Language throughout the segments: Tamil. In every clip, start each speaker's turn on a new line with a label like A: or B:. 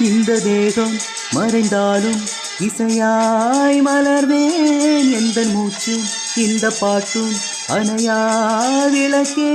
A: இந்த தேகம் மறைந்தாலும் இசையாய் மலர்வேன் எந்த மூச்சும் இந்த பாட்டும் அணையா விளக்கே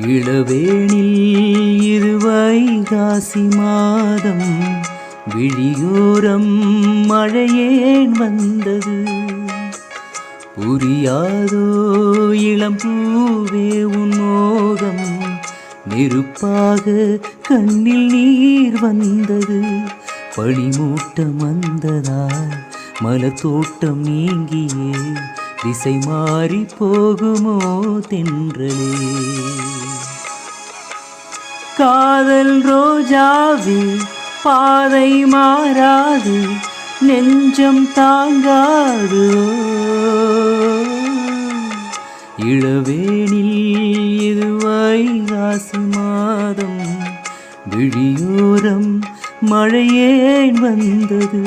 A: இளவேனில் இது வைகாசி மாதம். விழியோரம் மழையேன் வந்தது. புரியாதோ இளம் பூவே உன் மோகம். நெருப்பாக கண்ணில் நீர் வந்தது. பனிமூட்டம் வந்ததா மலத்தோட்டம் நீங்கியே. திசை மாறி போகுமோ தென்றலே. காதல் ரோஜாவே பாதை மாறாது நெஞ்சம் தாங்காது. இளவேனில் இது வைகாசி மாதம் விழியோரம் மழையேன் வந்தது.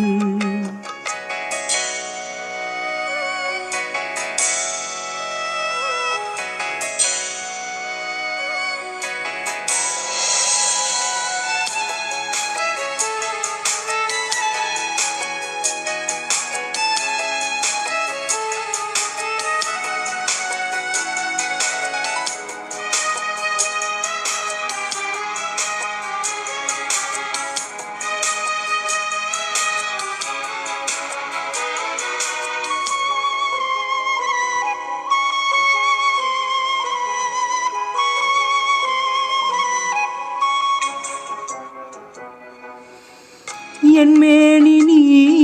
A: என் மேனி நீ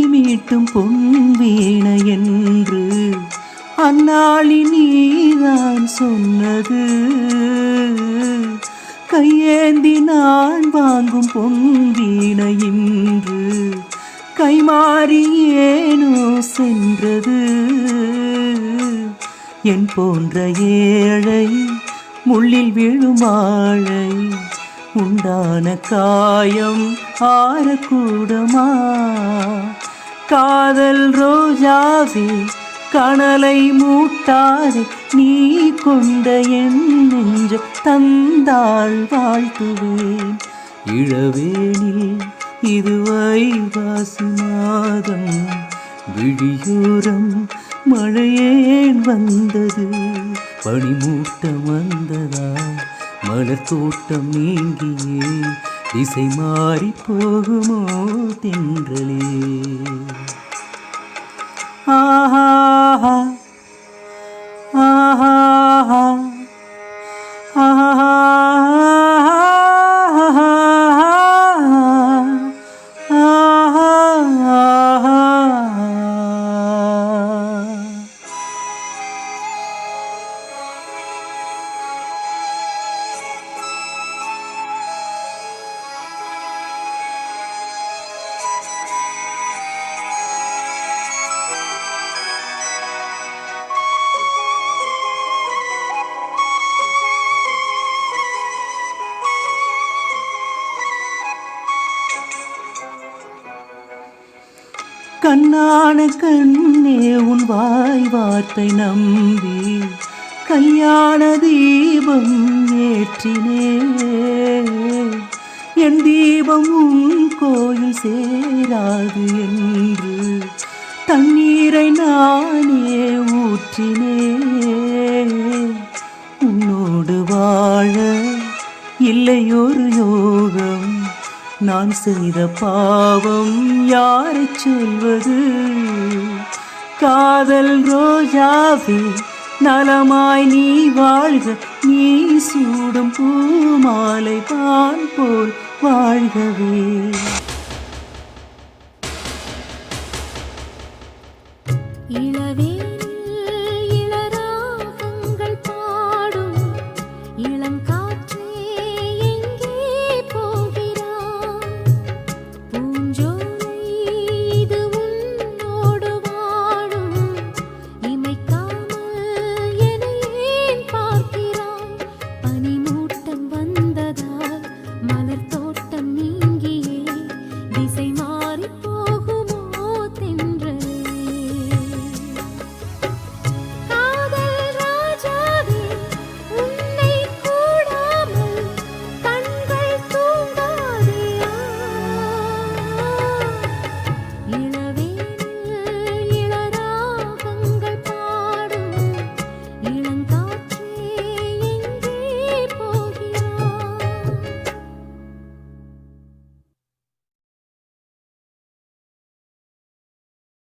A: மீட்டும் பொன்வீண என்று அந்நாளி நீதான் சொன்னது. கையேந்தி நான் வாங்கும் பொன்வீண இன்று கைமாறி ஏனோ சென்றது. என் போன்ற ஏழை முள்ளில் விழுமாழை உண்டான காயம் ஆறக்கூடுமா? காதல் ரோஜாவே கணலை மூட்டாதே நீ கொண்ட என் நெஞ்ச தந்தாள் வாழ்த்துவேன். இளவேனில் இதுவை வாசுநாதம் மாதம் விழியோரம் மழையேன் வந்தது பனிமூட்டம் வந்ததா? மலர் தோட்டம் நீங்கியே. திசை மாறி போகுமோ தென்றலே ஆஹா ஆஹா ஆஹா கண்ணான கண்ணே உன் வாய் வார்த்தை நம்பி கல்யாண தீபம் ஏற்றினே. என் தீபம் உன் கோயில் சேராது என்று தண்ணீரை நானே ஊற்றினே. உன்னோடு வாழ இல்லையொரு யோகம் நான் செய்த பாவம் யாரை சொல்வது? காதல் ரோஜாவே நலமாய் நீ வாழ்க நீ சூடும் பூமாலை பான் போல் வாழ்கவே.
B: இசை